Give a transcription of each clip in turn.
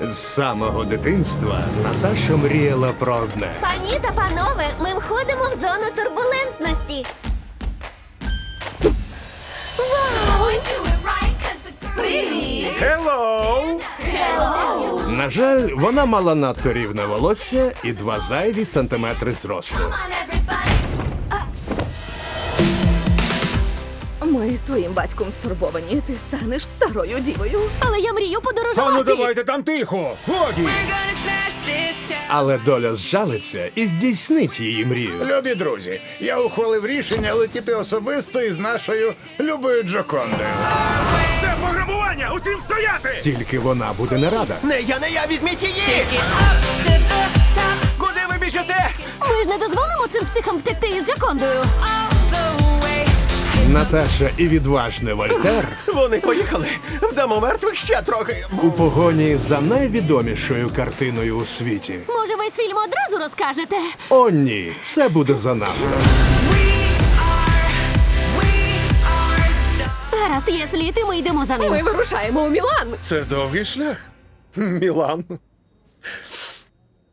З самого дитинства Наташа мріяла про одне. Пані та панове, ми входимо в зону турбулентності. Hello! На жаль, вона мала надто рівне волосся і два зайві сантиметри зросту. З твоїм батьком стурбовані. Ти станеш старою дівою. Але я мрію подорожувати. А ну давайте там тихо! Годі! Але доля зжалиться і здійснить її мрію. Любі друзі, я ухвалив рішення летіти особисто із нашою любою Джокондою. Це пограбування! Усім стояти! Тільки вона буде не рада. Не я, не я, візьміть її! Куди ви біжите? Ми ж не дозволимо цим психам втекти із Джакондою. Наташа і відважний Вольтер Вони поїхали. Вдамо мертвих ще трохи. у погоні за найвідомішою картиною у світі. Може, весь фільм одразу розкажете? О, ні, це буде занадто. Гаразд, є слід, і ми йдемо за ним. Ми вирушаємо у Мілан. Це довгий шлях. Мілан.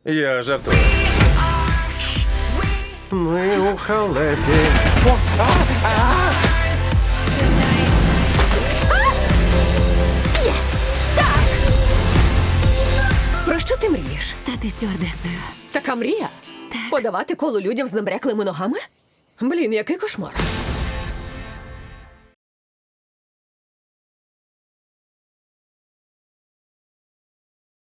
Я жартую. Ми у халепі. Про що ти мрієш? Стати стюардесою. Така мрія? Подавати коло людям з набряклими ногами? Блін, який кошмар.